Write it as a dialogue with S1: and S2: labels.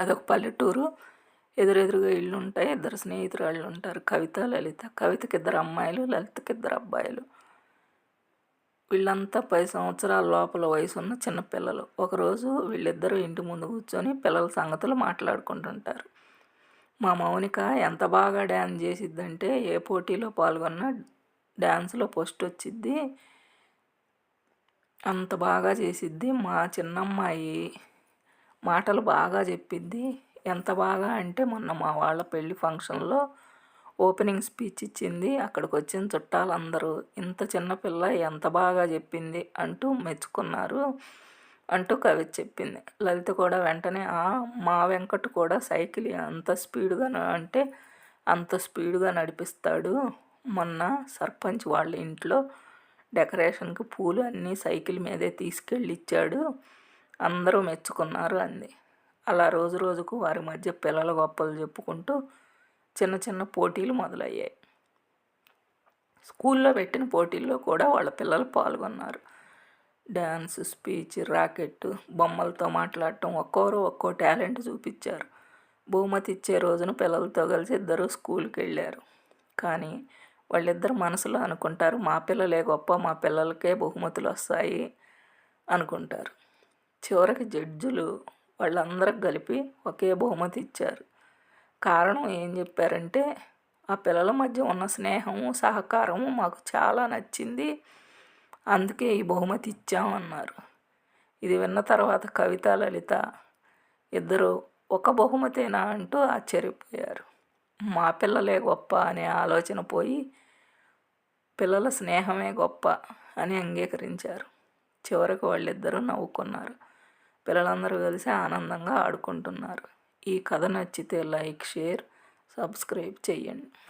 S1: అదొక పల్లెటూరు. ఎదురెదురుగా ఇళ్ళు ఉంటాయి ఇద్దరు స్నేహితురాళ్ళు ఉంటారు. కవిత లలిత. కవితకి ఇద్దరు అమ్మాయిలు లలితకి ఇద్దరు అబ్బాయిలు. వీళ్ళంతా పది సంవత్సరాల లోపల వయసు ఉన్న చిన్నపిల్లలు ఒకరోజు వీళ్ళిద్దరూ ఇంటి ముందు కూర్చొని పిల్లల సంగతులు మాట్లాడుకుంటుంటారు. మా మౌనిక ఎంత బాగా డ్యాన్స్ చేసిద్దంటే ఏ పోటీలో పాల్గొన్నా డ్యాన్స్లో పోస్ట్ వచ్చిద్ది. అంత బాగా చేసిద్ది మా చిన్నమ్మాయి. మాటలు బాగా చెప్పింది. ఎంత బాగా అంటే మొన్న మా వాళ్ళ పెళ్ళి ఫంక్షన్లో ఓపెనింగ్ స్పీచ్ ఇచ్చింది. అక్కడికి వచ్చిన చుట్టాలందరూ ఇంత చిన్నపిల్ల ఎంత బాగా చెప్పింది? అంటూ మెచ్చుకున్నారు. అంటూ కవి చెప్పింది. లలిత కూడా వెంటనే మా వెంకట్ కూడా సైకిల్ అంత స్పీడ్గా అంటే అంత స్పీడ్గా నడిపిస్తాడు. మొన్న సర్పంచ్ వాళ్ళ ఇంట్లో డెకరేషన్కి పూలు అన్నీ సైకిల్ మీదే తీసుకెళ్ళి ఇచ్చాడు. అందరూ మెచ్చుకున్నారు అంది. అలా రోజు రోజుకు వారి మధ్య పిల్లల గొప్పలు చెప్పుకుంటూ చిన్న చిన్న పోటీలు మొదలయ్యాయి. స్కూల్లో పెట్టిన పోటీల్లో కూడా వాళ్ళ పిల్లలు పాల్గొన్నారు. డ్యాన్స్ స్పీచ్ రాకెట్ బొమ్మలతో మాట్లాడటం ఒక్కోరు ఒక్కో టాలెంట్ చూపించారు. బహుమతి ఇచ్చే రోజున పిల్లలతో కలిసి ఇద్దరు స్కూల్కి వెళ్ళారు. కానీ వాళ్ళిద్దరు మనసులో అనుకుంటారు మా పిల్లలే గొప్ప మా పిల్లలకే బహుమతులు వస్తాయి అనుకుంటారు. చివరికి జడ్జులు వాళ్ళందరికి కలిపి ఒకే బహుమతి ఇచ్చారు. కారణం ఏం చెప్పారంటే ఆ పిల్లల మధ్య ఉన్న స్నేహము సహకారము మాకు చాలా నచ్చింది అందుకే ఈ బహుమతి ఇచ్చామన్నారు. ఇది విన్న తర్వాత కవిత లలిత ఇద్దరు ఒక బహుమతేనా అంటూ ఆశ్చర్యపోయారు. మా పిల్లలే గొప్ప అనే ఆలోచన పోయి పిల్లల స్నేహమే గొప్ప అని అంగీకరించారు. చివరికి వాళ్ళిద్దరూ నవ్వుకున్నారు. పిల్లలందరూ కలిసి ఆనందంగా ఆడుకుంటున్నారు. ఈ కథ నచ్చితే లైక్ షేర్ సబ్స్క్రైబ్ చేయండి